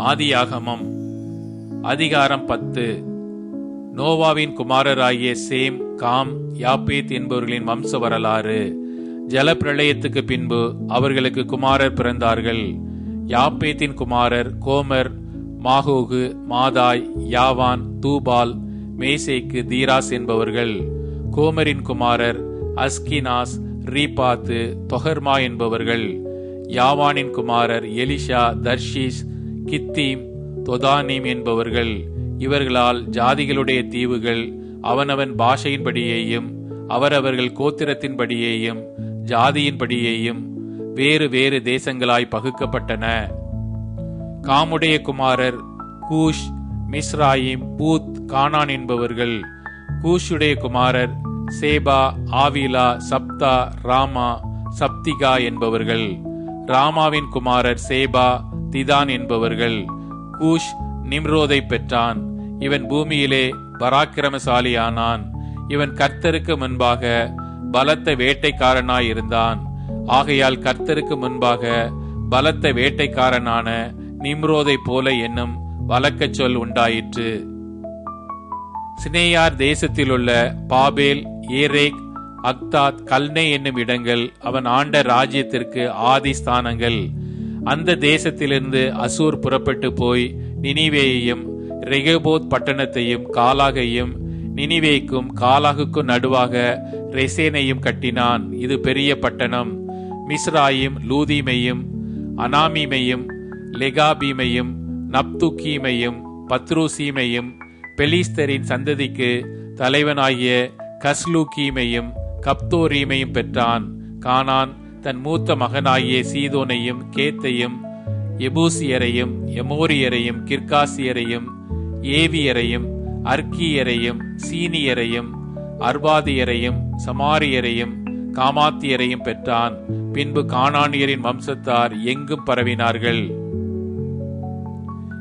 ஆதியாகமம். அதிகாரம் பத்து. நோவாவின் குமாரராகிய சேம் காம் யாப்பேத் என்பவர்களின் வம்ச வரலாறு ஜலப்பிரளயத்துக்கு பின்பு அவர்களுக்கு குமாரர் பிறந்தார்கள். யாப்பேத்தின் குமாரர் கோமர் மாகோகு மாதாய் யாவான் தூபால் மேசேக்கு தீராஸ் என்பவர்கள். கோமரின் குமாரர் அஸ்கினாஸ் ரீபாத்து தொகர்மா என்பவர்கள். யாவானின் குமாரர் எலிஷா தர்ஷீஸ் கித்தீம் தொதானீம் என்பவர்கள் இவர்களால் ஜாதிகளுடைய தீவுகள் அவனவன் பாஷையின்படியேயும் அவரவர்கள் கோத்திரத்தின்படியேயும் ஜாதியின்படியேயும் வேறு வேறு தேசங்களாய் பகுக்கப்பட்டன. காமுடைய குமாரர் கூஷ் மிஸ்ராயிம் பூத் கானான் என்பவர்கள் கூஷுடைய குமாரர் சேபா ஆவிலா சப்தா ராமா சப்திகா என்பவர்கள் ராமாவின் குமாரர் சேபா திதான் என்பவர்கள். கூஷ் நிம்ரோதை பெற்றான். இவன் பூமியிலே பராக்கிரமசாலியானான். இவன் கர்த்தருக்கு முன்பாக பலத்த வேட்டைக்காரனாயிருந்தான். ஆகையால் கர்த்தருக்கு முன்பாக பலத்த வேட்டைக்காரனான நிம்ரோதை போல என்னும் வழக்கச் சொல் உண்டாயிற்று. சினேயார் தேசத்திலுள்ள பாபேல் ஏரேக் அக்தாத் கல்னே என்னும் இடங்கள் அவன் ஆண்ட ராஜ்யத்திற்கு ஆதி ஸ்தானங்கள் அந்த தேசத்திலிருந்து அசூர் புறப்பட்டு போய் நினிவேயையும் ரெகபோத் பட்டணத்தையும் காலாகையும் நினிவேக்கும் காலாகுக்கும் நடுவாக ரெசேனையும் கட்டினான். இது பெரிய பட்டணம். மிஸ்ராயும் லூதீமையும் அனாமீமையும் லெகாபீமையும் நப்துக்கீமையும் பத்ரூசீமையும் பெலிஸ்தரின் சந்ததிக்கு தலைவனாகிய கஸ்லூக்கீமையும் கப்தோரீமையும் பெற்றான். கானான் தன் மூத்த மகனாகிய சீதோனையும் கேத்தையும் எபூசியரையும் எமோரியரையும் கிர்காசியரையும் ஏவியரையும் அர்க்கியரையும் சீனியரையும் அர்பாதியரையும் சமாரியரையும் காமாத்தியரையும் பெற்றான். பின்பு காணானியரின் வம்சத்தார் எங்கும் பரவினார்கள்.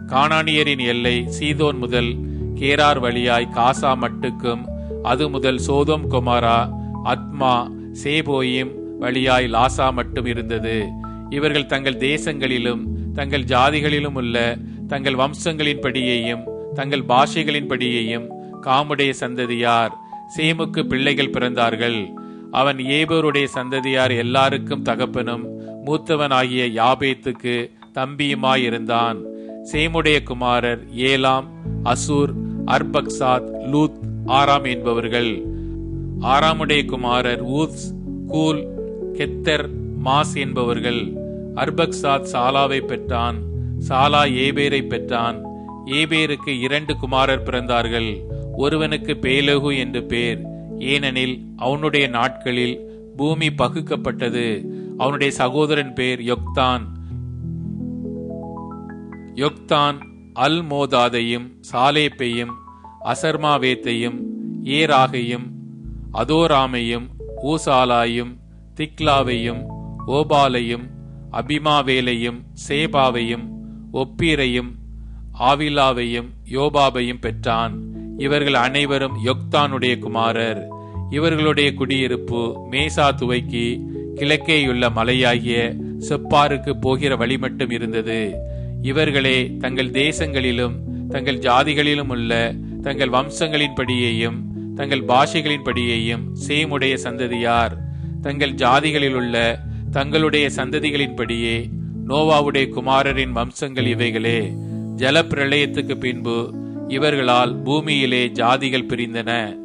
காணானியரின் எல்லை சீதோன் முதல் கேரார் வழியாய் காசா மட்டுக்கும் அது முதல் சோதோம் குமாரா அத்மா சேபோயிம் வழியாய் லாசா மட்டும் இருந்தது. இவர்கள் தங்கள் தேசங்களிலும் தங்கள் ஜாதிகளிலும் உள்ள தங்கள் வம்சங்களின்படியையும் தங்கள் பாஷைகளின்படியையும் காமுடைய சந்ததியார் சேமுக்கு பிள்ளைகள் பிறந்தார்கள். அவன் ஏபோருடைய சந்ததியார் எல்லாருக்கும் தகப்பனும் மூத்தவனாகிய யாபேத்துக்கு தம்பியுமாயிருந்தான். சேமுடைய குமாரர் ஏலாம் அசூர் அர்பக்சாத் லூத் ஆராம் என்பவர்கள். ஆராமுடைய குமாரர் ஊத்ஸ் கூல் கெத்தர் மாஸ் என்பவர்கள் அர்பக்சாத் சாலாவை பெற்றான் சாலா ஏபேரை பெற்றான். ஏபேருக்கு இரண்டு குமாரர் பிறந்தார்கள் ஒருவனுக்கு பேலகு என்று பேர். ஏனெனில் அவனுடைய நாட்களில் பூமி பகுக்கப்பட்டது அவனுடைய சகோதரன் பேர் யொக்தான். யொக்தான் அல் மோதாதையும் சாலேப்பையும் அசர்மாவேத்தையும் ஏராகையும் அதோராமையும் ஊசாலாயும் திக்லாவையும் ஓபாலையும் அபிமாவேலையும் சேபாவையும் ஒப்பீரையும் ஆவிலாவையும் யோபாபையும் பெற்றான். இவர்கள் அனைவரும் யொக்தானுடைய குமாரர். இவர்களுடைய குடியிருப்பு மேசா துவைக்கு கிழக்கேயுள்ள மலையாகிய செப்பாருக்கு போகிற வழி மட்டும் இருந்தது. இவர்களே தங்கள் தேசங்களிலும் தங்கள் ஜாதிகளிலும் உள்ள தங்கள் வம்சங்களின்படியேயும் தங்கள் பாஷைகளின்படியேயும் சேமுடைய சந்ததியார். தங்கள் ஜாதிகளில் உள்ள தங்களுடைய சந்ததிகளின்படியே நோவாவுடைய குமாரரின் வம்சங்கள் இவைகளே. ஜல பிரளயத்துக்கு பின்பு இவர்களால் பூமியிலே ஜாதிகள் பிரிந்தன.